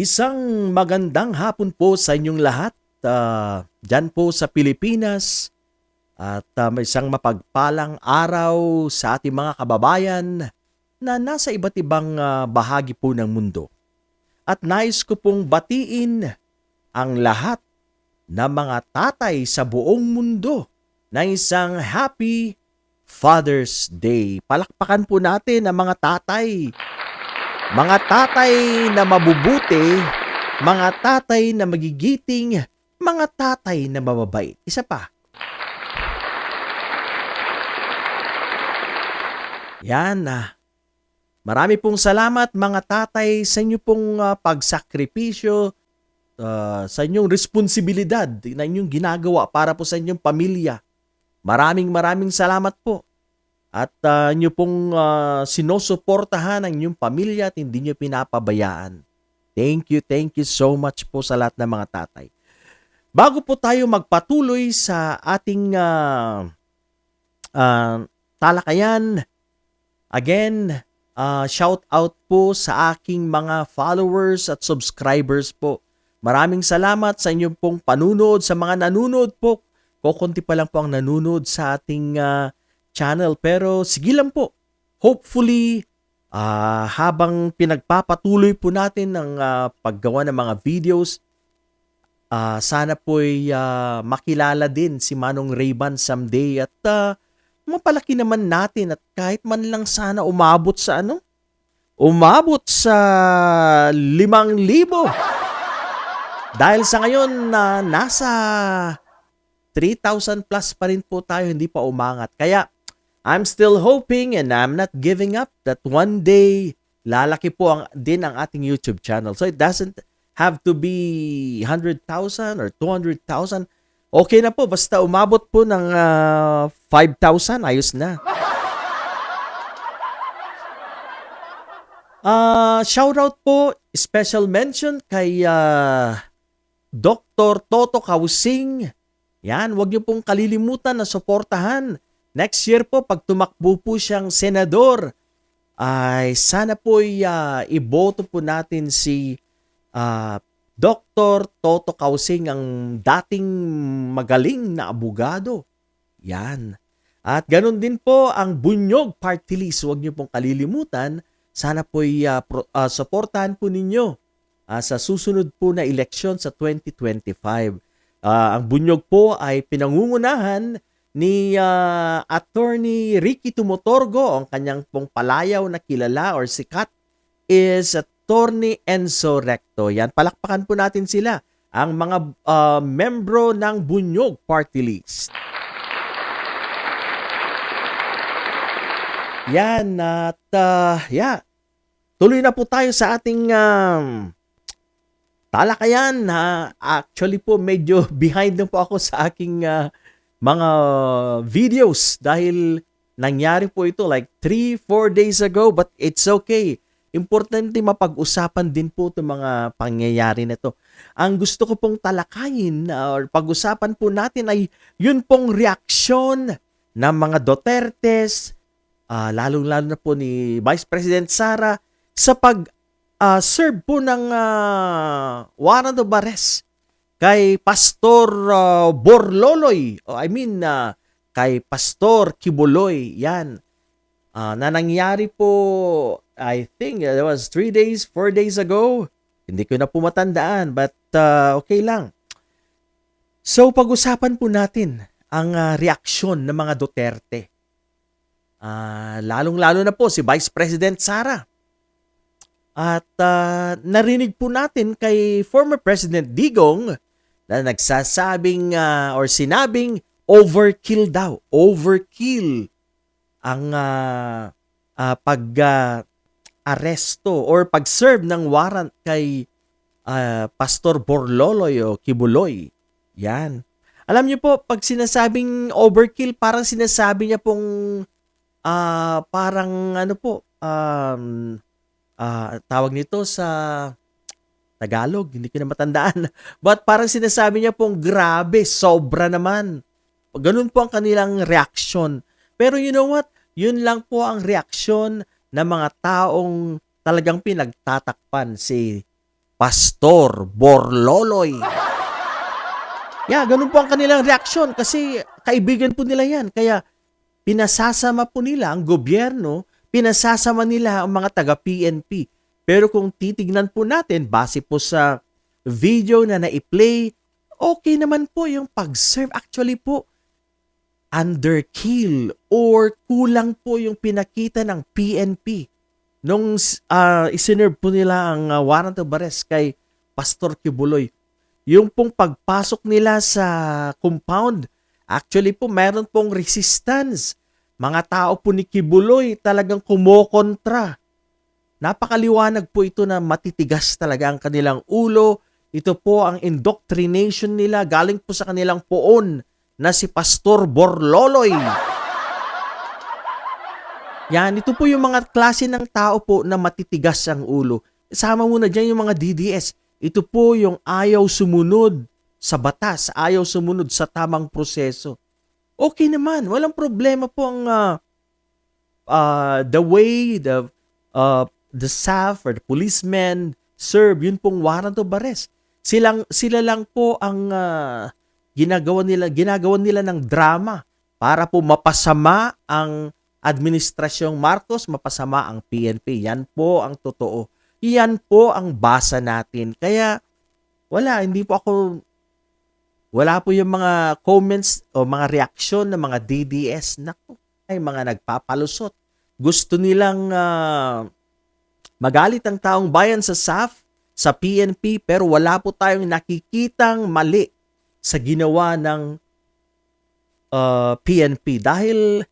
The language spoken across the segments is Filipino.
Isang magandang hapon po sa inyong lahat. Uh, Diyan po sa Pilipinas. At uh, isang mapagpalang araw sa ating mga kababayan na nasa iba't ibang uh, bahagi po ng mundo. At nais ko pong batiin ang lahat na mga tatay sa buong mundo ng isang Happy Father's Day. Palakpakan po natin ang mga tatay. Mga tatay na mabubuti, mga tatay na magigiting, mga tatay na mababait. Isa pa. Yan na. Marami pong salamat mga tatay sa inyo pong uh, pagsakripisyo, uh, sa inyong responsibilidad na inyong ginagawa para po sa inyong pamilya. Maraming maraming salamat po. At uh, inyo pong uh, sinusuportahan ang inyong pamilya at hindi nyo pinapabayaan. Thank you, thank you so much po sa lahat ng mga tatay. Bago po tayo magpatuloy sa ating uh, uh, talakayan, again, uh, shout out po sa aking mga followers at subscribers po. Maraming salamat sa inyong pong panunod, sa mga nanunod po. Kukunti pa lang po ang nanunod sa ating uh, channel pero sige lang po. Hopefully, uh, habang pinagpapatuloy po natin ang uh, paggawa ng mga videos, uh, sana po ay uh, makilala din si Manong Rayban someday at uh, mapalaki naman natin at kahit man lang sana umabot sa ano? Umabot sa limang libo. Dahil sa ngayon na uh, nasa 3,000 plus pa rin po tayo, hindi pa umangat. Kaya I'm still hoping and I'm not giving up that one day lalaki po ang, din ang ating YouTube channel. So it doesn't have to be 100,000 or 200,000. Okay na po, basta umabot po ng uh, 5,000, ayos na. Uh, shout out po, special mention kay uh, Dr. Toto Kausing. Yan, wag niyo pong kalilimutan na suportahan. Next year po, pag tumakbo po siyang senador, ay sana po uh, iboto po natin si uh, Dr. Toto Kausing ang dating magaling na abogado. Yan. At ganun din po ang Bunyog Party List. Huwag niyo pong kalilimutan. Sana po uh, pro, uh, supportahan po ninyo uh, sa susunod po na eleksyon sa 2025. Uh, ang Bunyog po ay pinangungunahan ni uh, Attorney Ricky Tumotorgo, ang kanyang pong palayaw na kilala or sikat is Attorney Enzo Recto. Yan, palakpakan po natin sila, ang mga uh, membro ng Bunyog Party List. Yan, at uh, yeah, tuloy na po tayo sa ating um, talakayan. Ha? Actually po, medyo behind na po ako sa aking uh, mga videos dahil nangyari po ito like 3-4 days ago but it's okay importante mapag-usapan din po itong mga pangyayari na to. Ang gusto ko pong talakayin uh, or pag-usapan po natin ay yun pong reaksyon ng mga Dutertes, uh, lalong-lalo na po ni Vice President Sara sa pag-serve uh, po ng uh, warrant of arrest kay Pastor uh, Borloloy, oh, I mean uh, kay Pastor Kibuloy, yan. Uh, na nangyari po I think it was 3 days, 4 days ago. Hindi ko na po matandaan, but uh, okay lang. So, pag-usapan po natin ang uh, reaksyon ng mga Duterte. Uh, lalong-lalo na po si Vice President Sara. At uh, narinig po natin kay former President Digong na nagsasabing uh, or sinabing overkill daw. Overkill ang uh, uh, pag uh, aresto or pag-serve ng warrant kay uh, Pastor Borloloy o Kibuloy. Yan. Alam niyo po, pag sinasabing overkill, parang sinasabi niya pong uh, parang ano po, um, uh, tawag nito sa Tagalog, hindi ko na matandaan. But parang sinasabi niya pong grabe, sobra naman. Ganun po ang kanilang reaction. Pero you know what? Yun lang po ang reaksyon ng mga taong talagang pinagtatakpan si Pastor Borloloy. Yeah, ganun po ang kanilang reaksyon kasi kaibigan po nila yan. Kaya pinasasama po nila ang gobyerno, pinasasama nila ang mga taga-PNP. Pero kung titignan po natin, base po sa video na na-play, okay naman po yung pag-serve. Actually po, underkill or kulang po yung pinakita ng PNP nung uh, isinerve po nila ang uh, warrant of arrest kay Pastor Kibuloy. Yung pong pagpasok nila sa compound, actually po meron pong resistance. Mga tao po ni Kibuloy talagang kumokontra. Napakaliwanag po ito na matitigas talaga ang kanilang ulo. Ito po ang indoctrination nila galing po sa kanilang poon na si Pastor Borloloy. Yan, ito po yung mga klase ng tao po na matitigas ang ulo. Sama muna dyan yung mga DDS. Ito po yung ayaw sumunod sa batas, ayaw sumunod sa tamang proseso. Okay naman, walang problema po ang uh, uh, the way the uh, the staff or the policemen serve yun pong warrant of arrest. Silang, sila lang po ang uh, ginagawa nila ginagawa nila ng drama para po mapasama ang administrasyong Marcos, mapasama ang PNP. Yan po ang totoo. Iyan po ang basa natin. Kaya wala, hindi po ako wala po yung mga comments o mga reaksyon ng mga DDS. Naku, ay mga nagpapalusot. Gusto nilang uh, magalit ang taong bayan sa SAF, sa PNP, pero wala po tayong nakikitang mali sa ginawa ng uh, PNP. Dahil,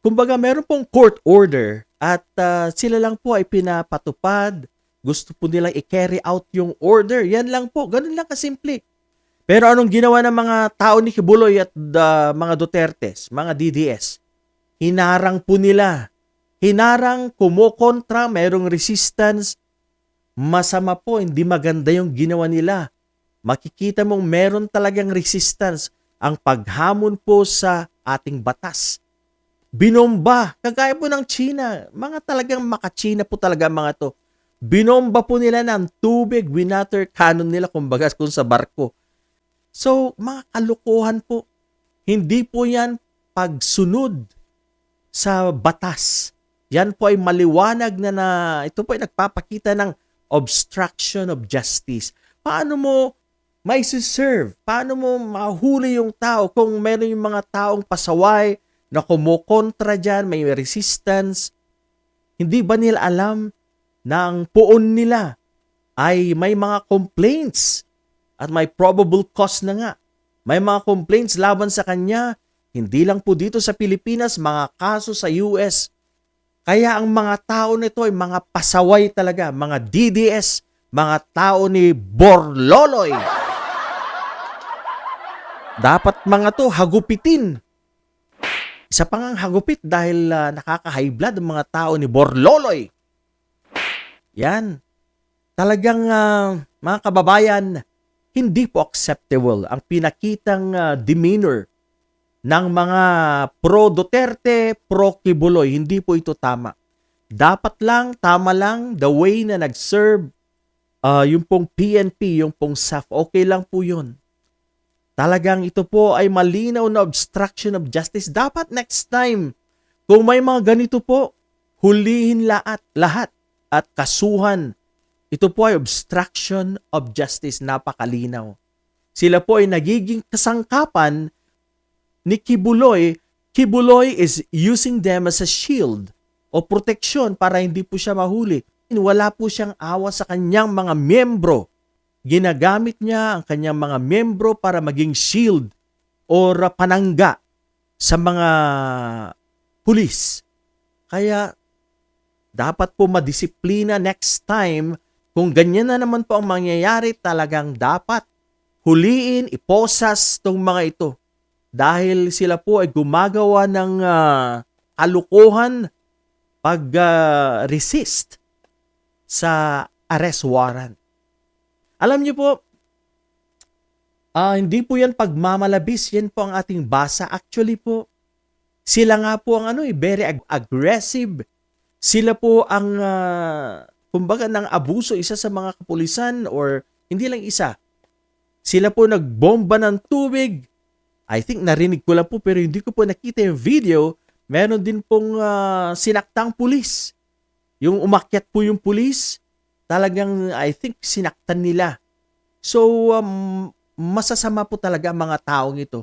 kumbaga, meron pong court order at uh, sila lang po ay pinapatupad. Gusto po nilang i-carry out yung order. Yan lang po. Ganun lang kasimple. Pero anong ginawa ng mga tao ni Kibuloy at uh, mga Dutertes, mga DDS? Hinarang po nila. Hinarang, kumokontra, mayroong resistance. Masama po, hindi maganda yung ginawa nila. Makikita mong meron talagang resistance ang paghamon po sa ating batas binomba, kagaya po ng China. Mga talagang maka-China po talaga mga to. Binomba po nila ng tubig, winater cannon nila kumbaga kung sa barko. So, mga kalukuhan po. Hindi po yan pagsunod sa batas. Yan po ay maliwanag na na ito po ay nagpapakita ng obstruction of justice. Paano mo may serve? Paano mo mahuli yung tao kung meron yung mga taong pasaway, na kumukontra dyan, may resistance. Hindi ba nila alam na ang puon nila ay may mga complaints at may probable cause na nga. May mga complaints laban sa kanya, hindi lang po dito sa Pilipinas, mga kaso sa US. Kaya ang mga tao nito ay mga pasaway talaga, mga DDS, mga tao ni Borloloy. Dapat mga to hagupitin isa pang ang hagupit dahil uh, nakaka-high blood ang mga tao ni Borloloy. Yan. Talagang uh, mga kababayan, hindi po acceptable ang pinakitang uh, demeanor ng mga pro-Duterte, pro-Kibuloy. Hindi po ito tama. Dapat lang, tama lang, the way na nag-serve uh, yung pong PNP, yung pong SAF, okay lang po yun. Talagang ito po ay malinaw na obstruction of justice. Dapat next time, kung may mga ganito po, hulihin lahat, lahat at kasuhan. Ito po ay obstruction of justice. Napakalinaw. Sila po ay nagiging kasangkapan ni Kibuloy. Kibuloy is using them as a shield o proteksyon para hindi po siya mahuli. Wala po siyang awa sa kanyang mga miyembro ginagamit niya ang kanyang mga membro para maging shield or panangga sa mga pulis. Kaya dapat po madisiplina next time kung ganyan na naman po ang mangyayari talagang dapat huliin, iposas tong mga ito dahil sila po ay gumagawa ng uh, kalukuhan pag-resist uh, sa arrest warrant. Alam niyo po, uh, hindi po yan pagmamalabis, yan po ang ating basa. Actually po, sila nga po ang ano, eh, very ag- aggressive. Sila po ang uh, kumbaga ng abuso isa sa mga kapulisan or hindi lang isa. Sila po nagbomba ng tubig. I think narinig ko lang po pero hindi ko po nakita yung video. Meron din pong ah, sinaktang pulis. Yung umakyat po yung pulis, talagang I think sinaktan nila. So um, masasama po talaga ang mga taong ito.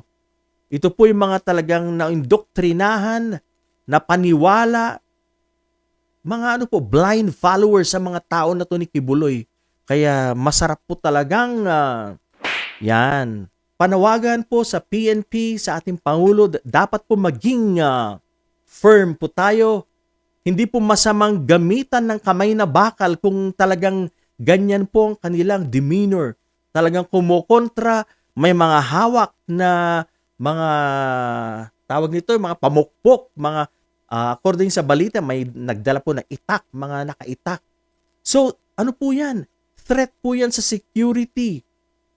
Ito po yung mga talagang naindoktrinahan, na paniwala, mga ano po, blind followers sa mga tao na to ni Kibuloy. Kaya masarap po talagang, ah, yan, panawagan po sa PNP, sa ating Pangulo, dapat po maging ah, firm po tayo. Hindi po masamang gamitan ng kamay na bakal kung talagang ganyan po ang kanilang demeanor. Talagang kumukontra, may mga hawak na mga tawag nito, mga pamukpok, mga ah, according sa balita, may nagdala po ng itak, mga nakaitak. So, ano po yan? Threat po yan sa security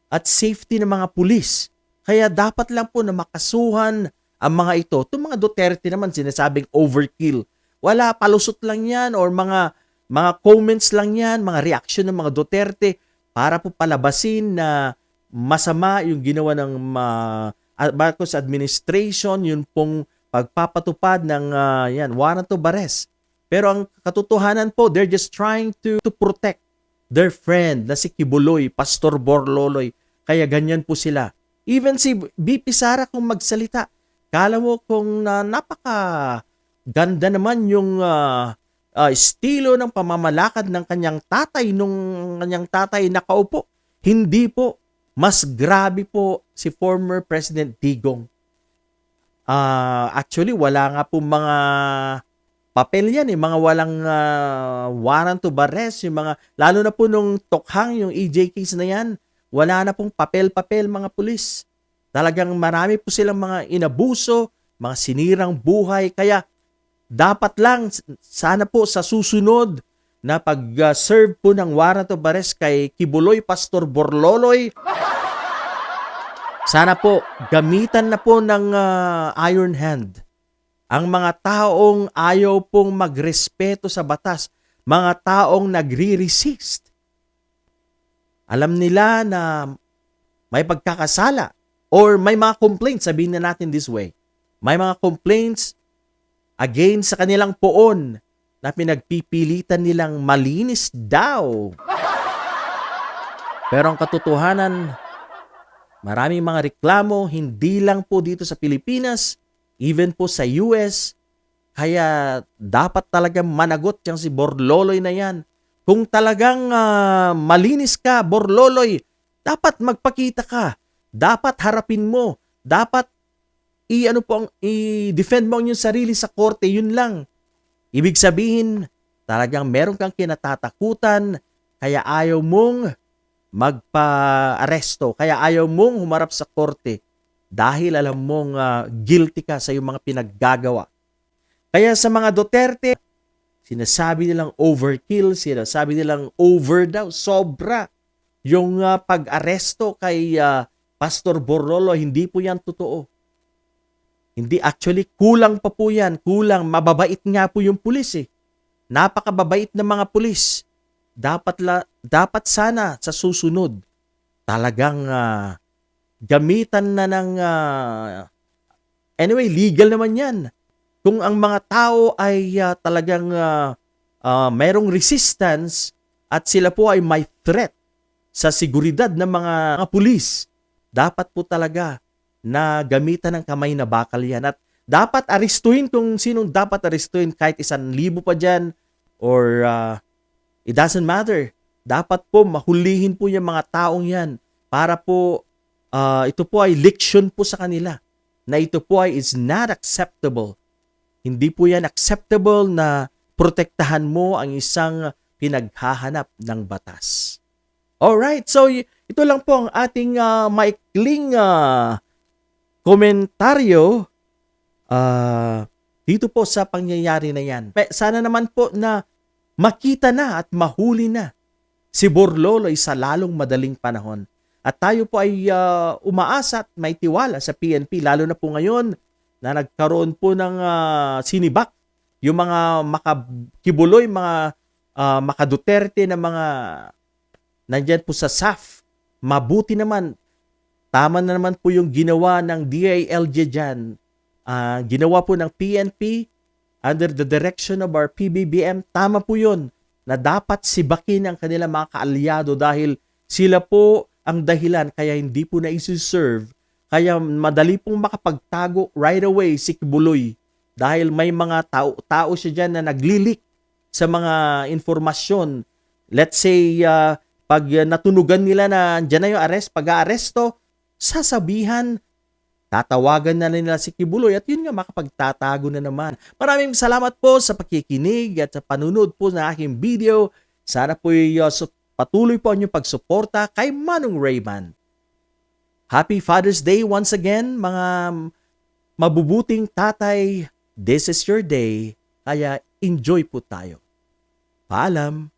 at safety ng mga pulis. Kaya dapat lang po na makasuhan ang mga ito. Itong mga Duterte naman sinasabing overkill. Wala, palusot lang yan or mga mga comments lang yan, mga reaction ng mga Duterte para po palabasin na masama yung ginawa ng ah, Marcos administration, yun pong pagpapatupad ng ah, yan, warrant of arrest. Pero ang katotohanan po, they're just trying to, to protect their friend na si Kibuloy, Pastor Borloloy. Kaya ganyan po sila. Even si BP Sara kung magsalita, kala mo kung na napaka ganda naman yung ah, ah, estilo ng pamamalakad ng kanyang tatay nung kanyang tatay nakaupo. Hindi po. Mas grabe po si former President Digong. Ah, actually, wala nga po mga papel yan eh, mga walang ah, warrant to arrest, yung mga, lalo na po nung tokhang, yung EJ case na yan, wala na pong papel-papel mga pulis. Talagang marami po silang mga inabuso, mga sinirang buhay, kaya dapat lang, sana po sa susunod na pag-serve po ng warrant of kay Kibuloy Pastor Borloloy, sana po gamitan na po ng ah, iron hand ang mga taong ayaw pong magrespeto sa batas, mga taong nagre-resist. Alam nila na may pagkakasala or may mga complaints, sabihin na natin this way. May mga complaints against sa kanilang poon na pinagpipilitan nilang malinis daw. Pero ang katotohanan, maraming mga reklamo, hindi lang po dito sa Pilipinas, even po sa US. Kaya dapat talaga managot yang si Borloloy na yan. Kung talagang ah, malinis ka, Borloloy, dapat magpakita ka. Dapat harapin mo. Dapat i ano po ang i-defend mo ang iyong sarili sa korte, yun lang. Ibig sabihin, talagang meron kang kinatatakutan, kaya ayaw mong magpa-aresto, kaya ayaw mong humarap sa korte dahil alam mong ah, guilty ka sa iyong mga pinaggagawa. Kaya sa mga Duterte, sinasabi nilang overkill, sinasabi nilang over daw, sobra. Yung ah, pag-aresto kay ah, Pastor Borrolo, hindi po yan totoo. Hindi actually, kulang pa po yan. Kulang, mababait nga po yung pulis eh. Napakababait ng mga pulis. Dapat, la, dapat sana sa susunod, talagang ah, gamitan na ng ah, anyway legal naman yan kung ang mga tao ay ah, talagang ah, ah, mayroong resistance at sila po ay may threat sa seguridad ng mga, mga pulis dapat po talaga na gamitan ng kamay na bakal yan at dapat arestuin kung sinong dapat arestuin kahit isang libo pa dyan or ah, it doesn't matter dapat po mahulihin po yung mga taong yan para po Ah, ito po ay leksyon po sa kanila na ito po ay is not acceptable. Hindi po yan acceptable na protektahan mo ang isang pinaghahanap ng batas. Alright, so ito lang po ang ating ah, maikling ah, komentaryo ah, dito po sa pangyayari na yan. Sana naman po na makita na at mahuli na si Borloloy sa lalong madaling panahon. At tayo po ay ah, umaasa at may tiwala sa PNP, lalo na po ngayon na nagkaroon po ng ah, sinibak yung mga makakibuloy, mga ah, makaduterte na mga nandyan po sa SAF. Mabuti naman. Tama na naman po yung ginawa ng DILG dyan. Ah, ginawa po ng PNP under the direction of our PBBM. Tama po yun na dapat sibakin ang kanilang mga kaalyado dahil sila po ang dahilan kaya hindi po na isi-serve kaya madali pong makapagtago right away si Kibuloy dahil may mga tao, tao siya dyan na naglilik sa mga informasyon. Let's say, uh, pag natunugan nila na dyan na yung arrest, pag-aaresto, sasabihan, tatawagan na nila si Kibuloy at yun nga makapagtatago na naman. Maraming salamat po sa pakikinig at sa panunod po ng aking video. Sana po uh, su- patuloy po ang inyong pagsuporta kay Manong Rayman. Happy Father's Day once again, mga mabubuting tatay. This is your day, kaya enjoy po tayo. Paalam!